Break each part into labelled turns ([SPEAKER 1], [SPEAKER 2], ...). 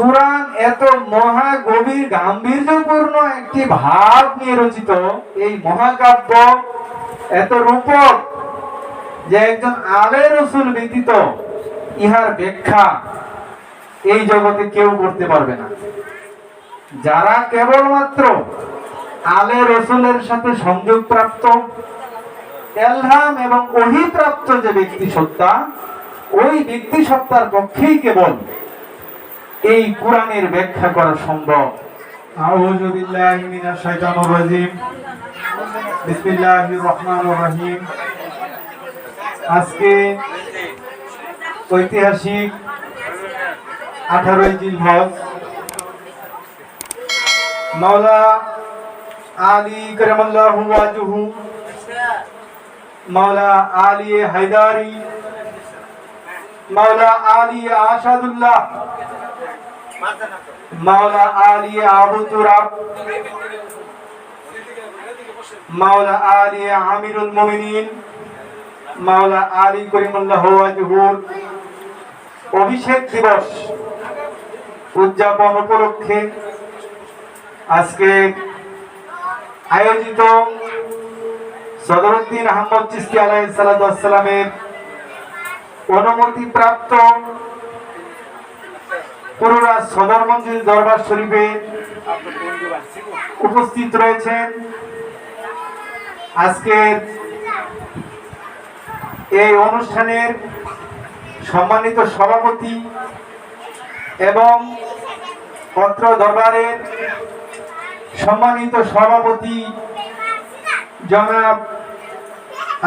[SPEAKER 1] কোরআন এত মহা গভীর, গাম্ভীর্যপূর্ণ একটি ভাব নিয়ে রচিত এই মহাকাব্য, এত রূপক যে একজন আলে রসুল ব্যতীত ইহার ব্যাখ্যা এই জগতে কেউ করতে পারবে না। যারা কেবলমাত্র আলে রসুলের সাথে সংযোগ প্রাপ্ত এলহাম এবং অহিপ্রাপ্ত যে ব্যক্তি সত্তা, ওই ব্যক্তি সত্তার পক্ষেই কেবল এই কোরআনের ব্যাখ্যা করা সম্ভব। আউযু বিল্লাহি মিনাশ শাইতানির রাজিম। বিসমিল্লাহির রহমানির রহিম। আজকে ঐতিহাসিক আঠারোই জিলহজ। মাওলা আলী করিমাল্লাহু ওয়াজহু। মাওলা আলী হায়দারি। মাওলা আলী আসাদুল্লাহ। মাওলা আলী আবু তুরাব মাওলা আলী আমিরুল মাওলা আলী করিমুল্লাহ ওয়াজহুর অভিষেক দিবস উদযাপন উপলক্ষে আজকে আয়োজিত সদরুদ্দিন আহমদ চিস্তি ওয়াস অনুমতি প্রাপ্ত পুরোরা সদর মঞ্জিল দরবার শরীফে উপস্থিত রয়েছেন। আজকের এই অনুষ্ঠানের সম্মানিত সভাপতি এবং পত্র দরবারের সম্মানিত সভাপতি জনাব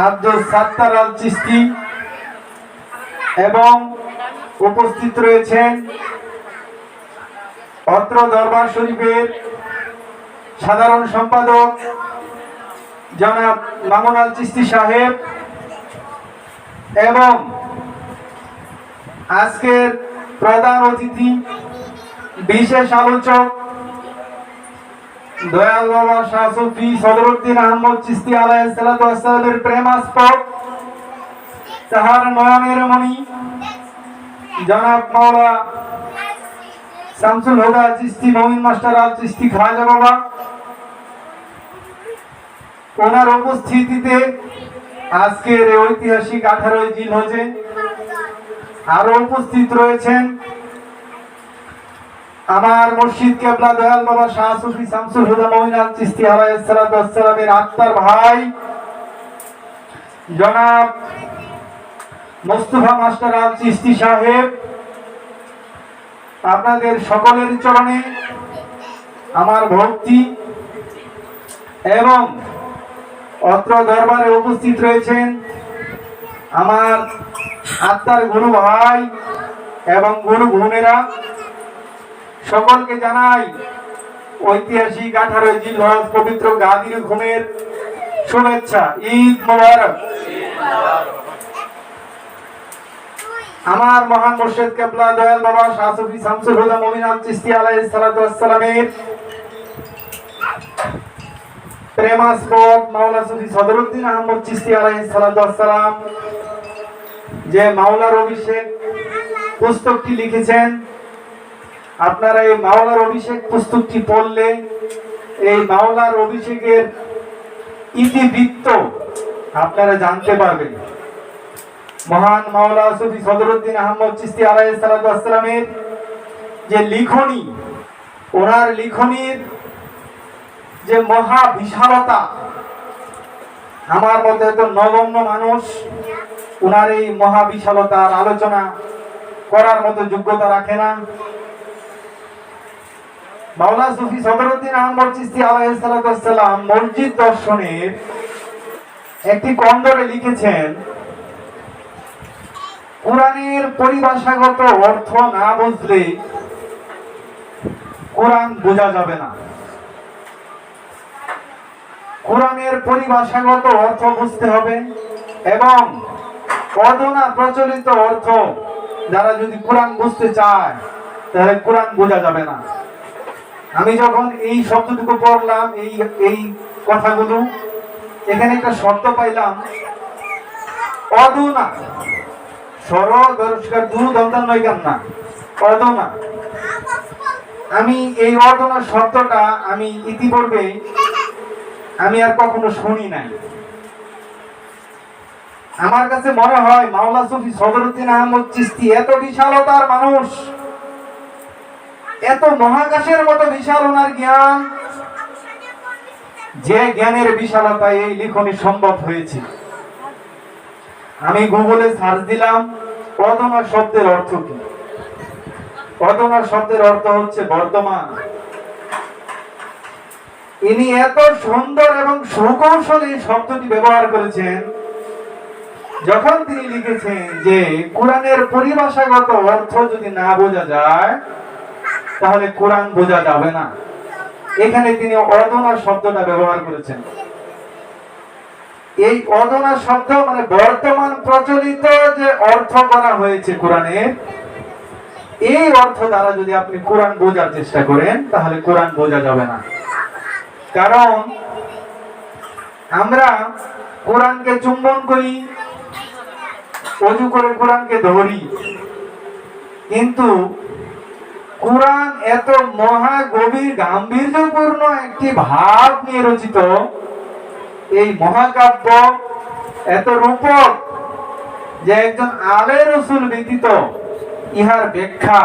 [SPEAKER 1] আব্দুল সাত্তার আল চিস্তি এবং উপস্থিত রয়েছেন অত্র দরবার শরীফের সাধারণ সম্পাদক জনাব মামুন চিস্তি সাহেব এবং আজকের প্রধান অতিথি, বিশেষ আলোচক দয়াল বাবা শাহ সুফি সদরুদ্দিন আহমদ চিস্তি আলাইহিসসালামের প্রেমাস্পদ তাহার নয়নের মণি জনাব মাওলা শামসুল হুদা চিস্তি মমিন মাস্টার আল চিস্তি খাজা বাবা। ওনার উপস্থিতিতে আজকের ঐতিহাসিক আঠারোই জিল হজে আরও উপস্থিত রয়েছেন আমার মুর্শিদ কেবলা দয়াল বাবা শাহ সুফি শামসুল হুদা মমিন আল চিস্তি আলাইহিসসালামের আত্মার ভাই। জনাব মুস্তফা মাস্টার আল চিস্তি সাহেব আপনাদের সকলের চরণে আমার ভক্তি এবং অত্র দরবারে উপস্থিত রয়েছেন আমার আত্মার গুরু ভাই এবং গুরু বোনেরা সকলকে জানাই ঐতিহাসিক আঠারোই জিলহজ পবিত্র গাদির ঘুমের শুভেচ্ছা। ঈদ মোবারক। আমার মহান মুর্শিদ কেবলা দয়াল বাবা শাহসুফি শামসুল হুদা মুমিন আল চিস্তি আলাইহিস সালাতু ওয়াস সালামের প্রেমাস্পদ মাওলা সুফি সদরুদ্দিন আহমদ চিস্তি আলাইহিস সালাতু ওয়াস সালাম। যে মাওলার অভিষেক পুস্তকটি লিখেছেন, আপনারা এই মাওলার অভিষেক পুস্তকটি পড়লে এই মাওলার অভিষেকের ইতিবৃত্ত আপনারা জানতে পারবেন। মহান মাওলা সুফি সদরুদ্দিন আহমদ চিস্তি আলাইহিস সালাতু ওয়াস সালামের যে লিখনি, ওনার লিখনির যে মহা বিশালতা, আমার মতো এত নগণ্য মানুষ ওনার এই মহা বিশালতার আলোচনা করার মতো যোগ্যতা রাখে না। মাওলা সুফি সদরুদ্দিন আহমদ চিস্তি আলাইহিস সালাতু ওয়াস সালাম মসজিদ দর্শনের একটি কন্দরে লিখেছেন কোরআনের পরিভাষাগত অর্থ না বুঝলে কোরআন বোঝা যাবে না। কোরআনের পরিভাষাগত অর্থ বুঝতে হবে এবং অধনা প্রচলিত অর্থ যারা যদি কোরআন বুঝতে চায়, তাহলে কোরআন বোঝা যাবে না। আমি যখন এই শব্দটুকু পড়লাম, এই এই কথাগুলো, এখানে একটা শব্দ পাইলাম, অধুনা। সর দরস্কার দু দন্তান নয় না? অধুনা আমি এই অর্দনা শব্দটা আমি ইতিপূর্বে আমি আর কখনো শুনি নাই। আমার কাছে মনে হয় মাওলা সুফি সদরুদ্দিন আহমদ চিস্তি এত বিশালতার মানুষ, এত মহাকাশের মতো বিশাল ওনার জ্ঞান, যে জ্ঞানের বিশালতায় এই লিখনি সম্ভব হয়েছে। আমি গুগলে সার্চ দিলাম অদনা শব্দের অর্থ কি? অদনা শব্দের অর্থ হচ্ছে বর্তমান। ইনি এত সুন্দর এবং সুকৌশলী শব্দটি ব্যবহার করেছেন, যখন তিনি লিখেছেন যে, কোরআনের পরিভাষাগত অর্থ যদি না বোঝা যায়, তাহলে কোরআন বোঝা যাবে না। এখানে তিনি অদনা শব্দটা ব্যবহার করেছেন। এই অদনা শব্দ মানে বর্তমান প্রচলিত যে অর্থ করা হয়েছে কোরআনের এই অর্থ দ্বারা যদি আপনি কোরআন বোঝার চেষ্টা করেন, তাহলে কোরআন বোঝা যাবে না। কারণ আমরা কোরআনকে চুম্বন করি, অজু করে কোরআনকে ধরি, কিন্তু কোরআন এত মহা গভীর, গাম্ভীর্যপূর্ণ একটি ভাব নিয়ে রচিত এই মহাকাব্য এত রূপক যে একজন আলে রসুল ব্যতীত ইহার ব্যাখ্যা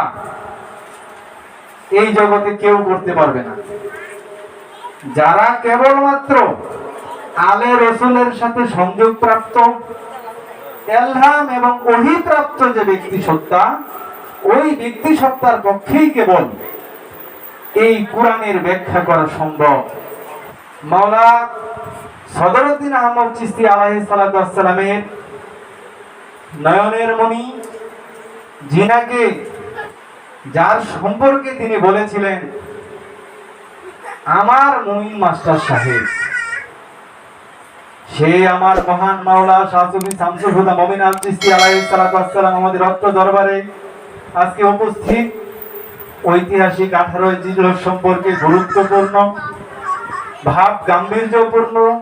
[SPEAKER 1] এই জগতে কেউ করতে পারবে না। যারা কেবলমাত্র আলে রসুলের সাথে সংযোগ প্রাপ্ত এলহাম এবং অহিপ্রাপ্ত যে ব্যক্তি সত্তা, ওই ব্যক্তি সত্তার পক্ষেই কেবল এই কোরআনের ব্যাখ্যা করা সম্ভব। মাওলা সদরুদ্দিন আহমদ চিস্তি আলাহি সালামের নয়নের মণি, জিনাকে যার সম্পর্কে তিনি বলেছিলেন, আমার মুমিন মাস্টার সাহেব, সে আমার মহান মাওলা শাহসুফি শামসুল হুদা মমিন আল চিস্তি ওয়াসসালাম আমাদের রক্ত দরবারে আজকে উপস্থিত ঐতিহাসিক আঠারোই জিলহজ সম্পর্কে গুরুত্বপূর্ণ ভাব গাম্ভীর্যপূর্ণ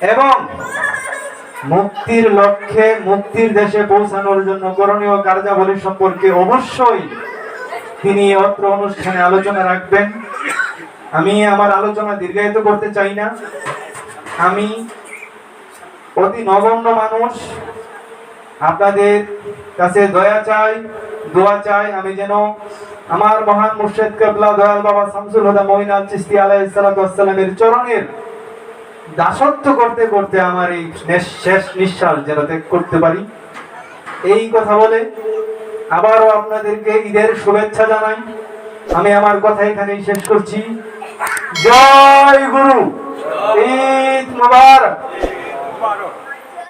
[SPEAKER 1] এবং মুক্তির লক্ষ্যে মুক্তির দেশে পৌঁছানোর জন্য করণীয় কার্যাবলী সম্পর্কে অবশ্যই তিনি অত্র অনুষ্ঠানে আলোচনা রাখবেন। আমি আমার আলোচনা দীর্ঘায়িত করতে চাই না। আমি অতি নগণ্য মানুষ। আপনাদের কাছে দয়া চাই, দোয়া চাই, আমি যেন আমার মহান মুর্শেদ কেবলা দয়াল বাবা শামসুল হুদা আল চিস্তি ওয়াসসালামের চরণের দাসত্ব করতে করতে আমার এই শেষ নিঃশ্বাস যেন ত্যাগ করতে পারি। এই কথা বলে আবারও আপনাদেরকে ঈদের শুভেচ্ছা জানাই। আমি আমার কথা এখানেই শেষ করছি। জয় গুরু। ঈদ মুবারক।